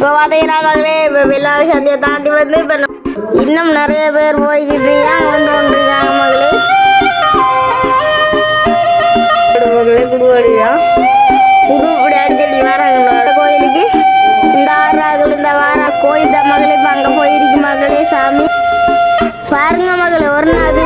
இப்போ பார்த்தீங்கன்னா வெள்ளாள சந்தையை தாண்டி வந்து இப்போ இன்னும் நிறைய பேர் போய்கிட்டு இருக்காங்க வந்து கொண்டிருக்காங்க மகளே மகளே குடுவாடியா குடு இப்படி அடிச்சடி வராங்க கோயிலுக்கு. இந்த ஆறார்கள் இந்த வார கோயில் தான் மகளே இப்போ அங்கே போயிருக்கு மகளே சாமி. பாருங்க மகளே ஒரு நாள்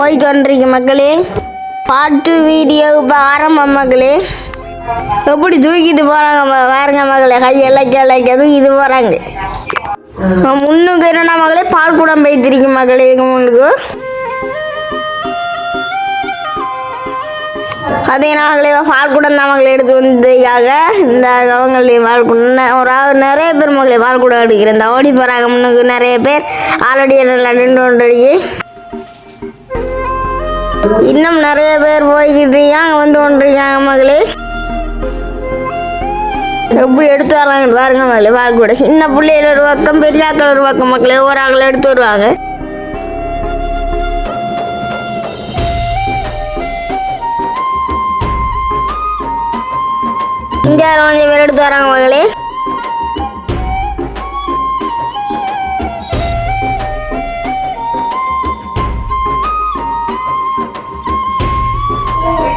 போய் கொண்டிருக்கு மக்களே. பாட்டு வீடியோ இப்போ ஆரம்பம் மக்களே. எப்படி தூக்கிட்டு போகிறாங்க பாருங்க மகளே கையெல்லாம் கிளைக்க தூக்கிட்டு போகிறாங்க முன்னுக்கு என்னென்ன மகளே பால் குடம் வைத்திருக்கு மகளே எங்கள் முன்னுக்கு. அதே நாங்களே பால் குடம் தான் மகளை எடுத்து வந்ததுக்காக இந்த அவங்களையும் பால் குடம். ஒரு ஆள் நிறைய பேர் மகளே பால் குடம் எடுக்கிறேன் இந்த ஓடி போகிறாங்க முன்னுக்கு நிறைய பேர். ஆல்ரெடி நல்லா நின்று கொண்டு இன்னும் நிறைய பேர் போய்கிட்டு இருக்காங்க வந்து கொண்டிருக்காங்க மகளே. எப்படி எடுத்து வராங்க பாருங்க மகளே பால் கூட. சின்ன பிள்ளைகள் ஒரு பக்கம் பெரியாக்கள் ஒரு பக்கம் மக்களே ஒரு ஆக்கள் எடுத்து வருவாங்க. இங்கே கொஞ்சம் பேர் எடுத்து வராங்க மகளே?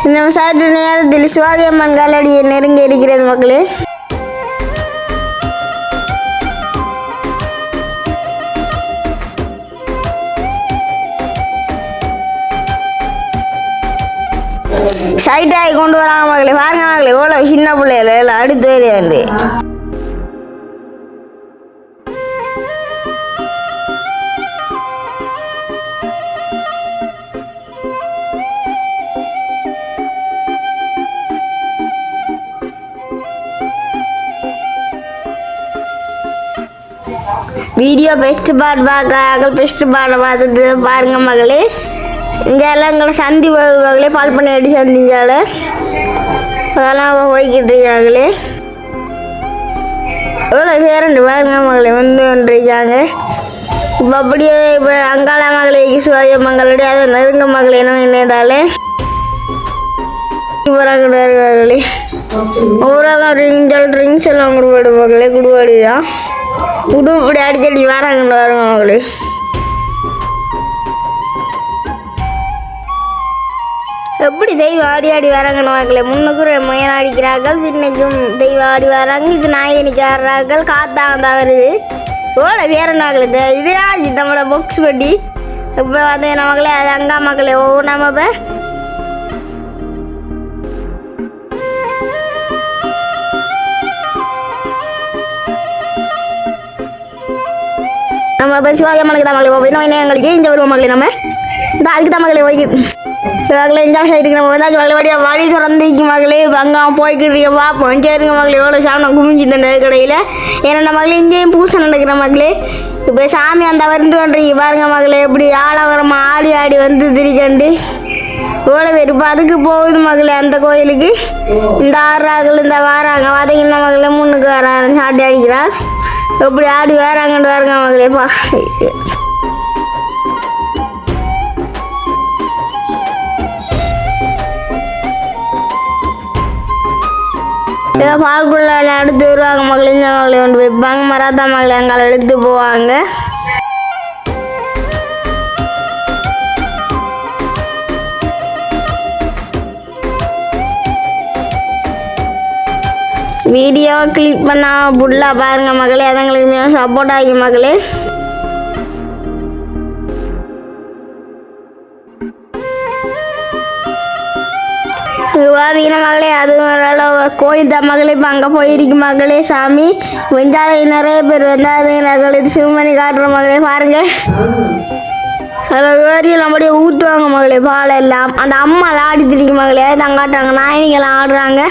இன்னும் சற்று நேரத்தில் சுவாதி அம்மன் காலடியை நெருங்கி இருக்கிறது மக்களே. சைட்டாகி கொண்டு வராங்க மகளே பாருங்க மகளே எவ்வளோ சின்ன பிள்ளைகள் எல்லாம் அடுத்து வருது வீடியோ பெஸ்ட் பாட் பார்க்க பெஸ்ட் பாட்டை பார்த்துட்டு பாருங்க மகளே. இங்கே எல்லாம் எங்களை சந்தி மகளே பால் பண்ணி அடி சந்திஞ்சால அதெல்லாம் போய்கிட்டு இருக்காங்களே எவ்வளோ பேரண்டு பாருங்க மகளே வந்து வந்துருக்காங்க இப்போ அப்படியே இப்போ அங்காள மகளே சுவாய மகளுடைய அதை நெருங்க மகளே என்ன என்னதாலே போகிறாங்க ஒவ்வொரு தான் ரிஞ்சல் ரிங்ஸ் எல்லாம் குடுவாடு மகளே குடுவாடி விடு இப்படி அடிக்கடி வராங்கன்னு வருங்க மகளே எப்படி தெய்வம் ஆடி ஆடி வராங்கன்னு மகளே முன்னுக்கு முயல் அடிக்கிறார்கள் பின்னுக்கும் தெய்வம் ஆடி வராங்க. இது நாயனிக்கு ஆடுறார்கள் காத்தாங்க வருது ஓல வேற மகளே இதுதான் நம்மளோட பொக்ஸ் பட்டி இப்போ வந்து என்ன அது அங்கா மக்களே ஒவ்வொரு நம்ம நம்ம இப்போ சிவாஜி அம்மனுக்கு தான் மகளே. போய் இன்னும் எங்களுக்கு இந்த வருவோம் மகளே நம்ம? இந்த அதுக்கு தான் மகளே போய் மகளே என்ஜாய் சைடுக்கு நம்ம வந்தாச்சு மகளே வழியா வழி சுரந்திக்கு மகளே. அங்கே போய்க்கிட்டு பார்ப்போம் சரிங்க மகளே. எவ்வளோ சாமம் குமிஞ்சு இந்த கடையில். ஏன்னா மகளே இங்கேயும் பூசை நடக்கிற மகளே. இப்போ சாமி அந்த வந்து கொண்டிருக்கீங்க பாருங்க மகளே. எப்படி ஆலவரமாக ஆடி ஆடி வந்து திரிக்கண்டு. எவ்வளோ பேர் இப்போ அதுக்கு போகுது மகளே அந்த கோயிலுக்கு. இந்த ஆறார்கள் இந்த வாராங்க. பார்த்தீங்கன்னா மகளே? முன்னுக்கு வராங்க. சாட்டி அடிக்கிறார். எப்படி ஆடி வேறாங்கன்னு வராங்க மகளே பா ஏதோ பால்குள்ள எடுத்து வருவாங்க மகளிர் மகளை கொண்டு வைப்பாங்க. மராத்தா மகளை எங்களை எடுத்து போவாங்க. வீடியோ கிளிக் பண்ணால் ஃபுல்லாக பாருங்க மகளே அதுங்களுக்கு சப்போர்ட் ஆகி மகளே. பார்த்தீங்கன்னா மகளே அது கோயில் தான் மகளே. இப்போ அங்கே போயிருக்கு மகளே சாமி. வெஞ்சாலை நிறைய பேர் வந்தாதுங்கிறார்கள் இது சிவம் பண்ணி காட்டுற மகளே பாருங்க. அதில் வேறியெல்லாம் அப்படியே ஊற்றுவாங்க மகளே பால் எல்லாம் அந்த அம்மாலாம் ஆடி திரிக்கு மகளே தான் காட்டுறாங்க. நாயனிங்கெல்லாம் ஆடுறாங்க.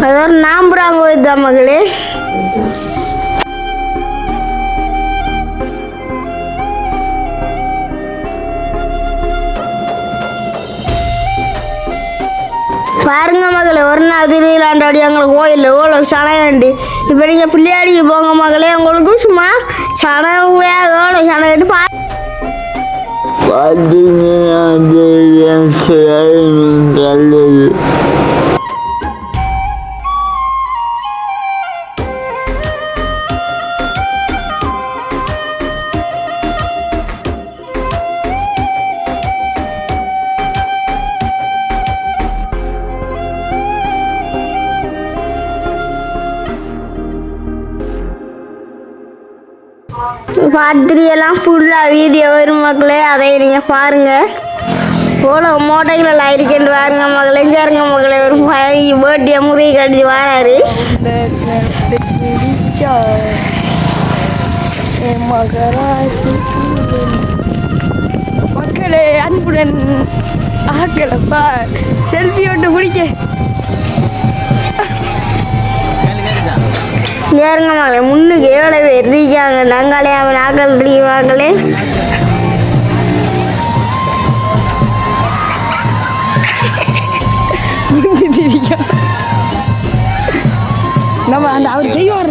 அது ஒரு நாம்புறாங்க தான் மகளே? பாருங்க மகளே ஒரு நாள் திருவிழாண்டாடி எங்களுக்கு கோயிலில் இவ்வளோ சனையாண்டு. இப்போ நீங்கள் பிள்ளையாடிக்கு போங்க மகளே உங்களுக்கு சும்மா சனை எவ்வளோ சனையாண்டு பா பார்த்தீங்கன்னா அது என் ஃபுல்லாக வீடியோ வரும் மக்களே அதை நீங்கள் பாருங்கள் போல மோட்டைகளெல்லாம் ஆயிருக்கேன் பாருங்க மகளே இஞ்சாருங்க மகளே ஒரு பேட்டியை முறை கட்டி வராரு. மக்களே அன்புடன் ஆக்களப்பா செல்ஃபி ஒன்று பிடிக்க இஞ்சாருங்க மகளே முன்னுக்கு எவ்வளோ பேர் இருக்காங்க? நாங்களே அவன் ஆக்கள் முடிஞ்சிட்டிருக்கோம் நம்ம அந்த அவர் செய்வார்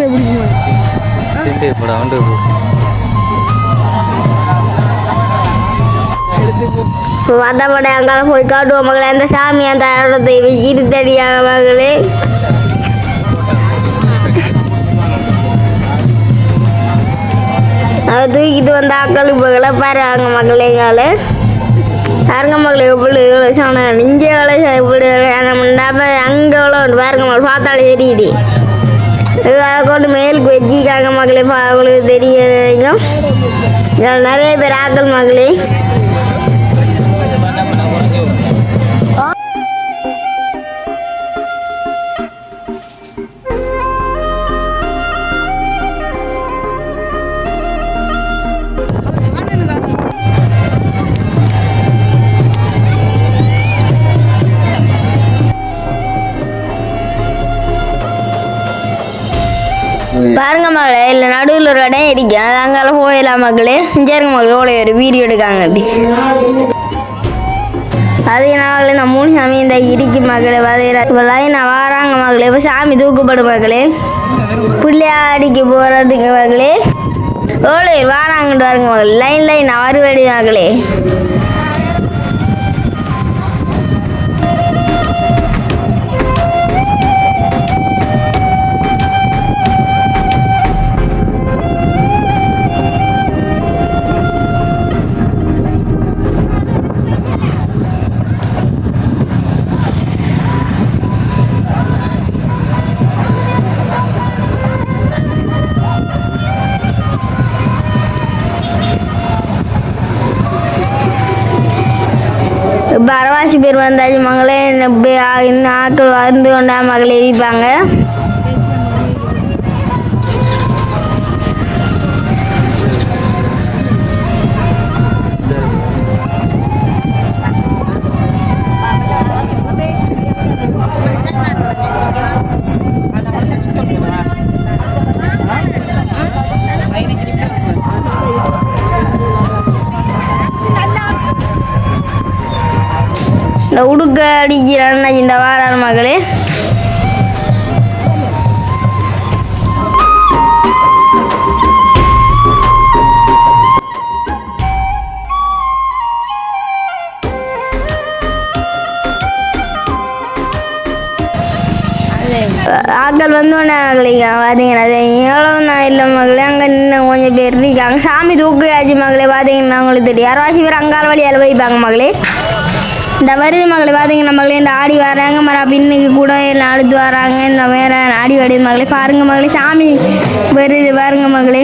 இப்போ வந்த படம் அங்கால போய் காட்டுவோம் மகளே. அந்த சாமி அந்த இடத்தை இருத்தடியாக மகளே. அதை தூக்கிட்டு வந்த ஆக்கள் இப்போ பாருங்க மகளே எங்கால பாருங்க மக்கள் எப்படி எவ்வளோ சொன்னேன் இங்கே எவ்வளோ இப்படி நம்ம அங்கே எவ்வளோ பாருங்க மகள் பார்த்தாலே தெரியுது. அதை கொண்டு மேலுக்கு வச்சிருக்காங்க மகளே பா- அவங்களுக்கு தெரிய நிறைய பேர் ஆக்கள் மக்களே. பாருங்க மகளே இல்லை நடுவில் ஒரு இடம் இருக்கு. அது அங்கால போயிடலாம் மகளே இஞ்சாருங்க மகளே ஓலை ஒரு வீடியோ எடுக்காங்க அப்படி. அதனால இந்த மூணு சாமி இந்த இடிக்கும் மகளே இப்போ நான் வராங்க மகளே இப்போ சாமி தூக்கப்படும் மகளே பிள்ளையாடிக்கு போகிறதுக்கு மகளே ஓலை வாராங்கன்னு வாருங்க மகளே லைன் லைன் வருவடி மகளே பேர் வந்தாச்சு மகளே. இன்னும் பே- இன்னும் ஆட்கள் வந்து கொண்டா மகளே இருப்பாங்க உடுக்க அடிக்கிறான் இந்த வாரான மகளே. ஆக்கள் வந்தோடனே மகளேங்க பார்த்தீங்கன்னா எவ்வளோ நான் இல்லை மகளே அங்கே இன்னும் கொஞ்சம் பேர் இருக்காங்க. சாமி தூக்கியாச்சு மகளே பார்த்தீங்கன்னா உங்களுக்கு தெரியும். யாராச்சும் பேர் அங்கால் வழியால் போய்ப்பாங்க மகளே? இந்த வருது மகளை பார்த்தீங்க நம்மளே இந்த ஆடி வராங்க மர பின்னுக்கு கூட எல்லாம் அடுத்து வராங்க. இந்த வேற ஆடி வருது மகளே பாருங்க மகளே சாமி வருது பாருங்க மகளே.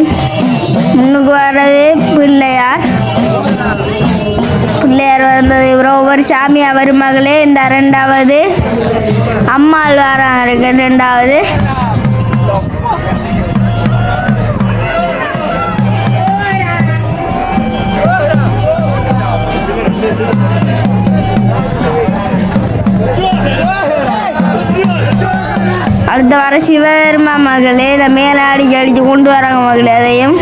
முன்னுக்கு வர்றது பிள்ளையார். பிள்ளையார் வந்தது இவரும் ஒவ்வொரு சாமியாக வரும் மகளே. இந்த ரெண்டாவது அம்மாள் வராங்க ரெண்டாவது. அடுத்த வர சிவபெருமா மகளே இந்த மேலே அடிச்சு அடிச்சு கொண்டு வராங்க மகளே அதையும்.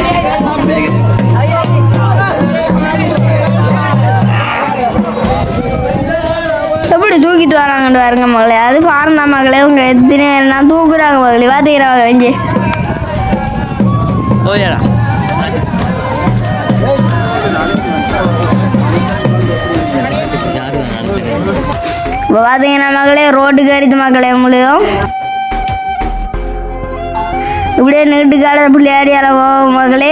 எப்படி தூக்கிட்டு வராங்கன்னு பாருங்க மகளே அது பாருங்க மகளே உங்க எத்தனை எல்லாம் தூக்குறாங்க மகளே மகளே இங்கே ஓயடா. இப்போ பார்த்தீங்கன்னா மகளே ரோட்டுக்கு அரித்து மகளே முடியும் இப்படியே நீட்டு காலத்தை பிள்ளையாடி அளவோ மகளே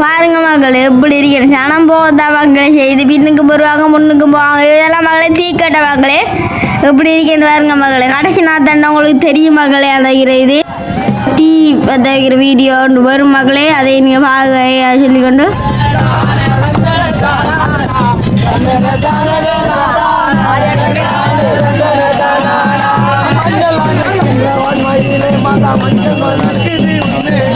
பாருங்க மகளே எப்படி இருக்கணும் சனம் போதா மகளே செய்து பின்னுக்கு போடுவாங்க முன்னுக்கு போவாங்க இதெல்லாம் மகளே தீக்கட்ட மகளே எப்படி இருக்கேன்னு பாருங்க மகளே கடைசி நாத்தாண்ட உங்களுக்கு தெரியும் மகளே அந்த இது டீ பத்திக்கிற வீடியோ வரும் மகளே அதை நீங்கள் பார்க்க சொல்லிக்கொண்டு மஞ்சள்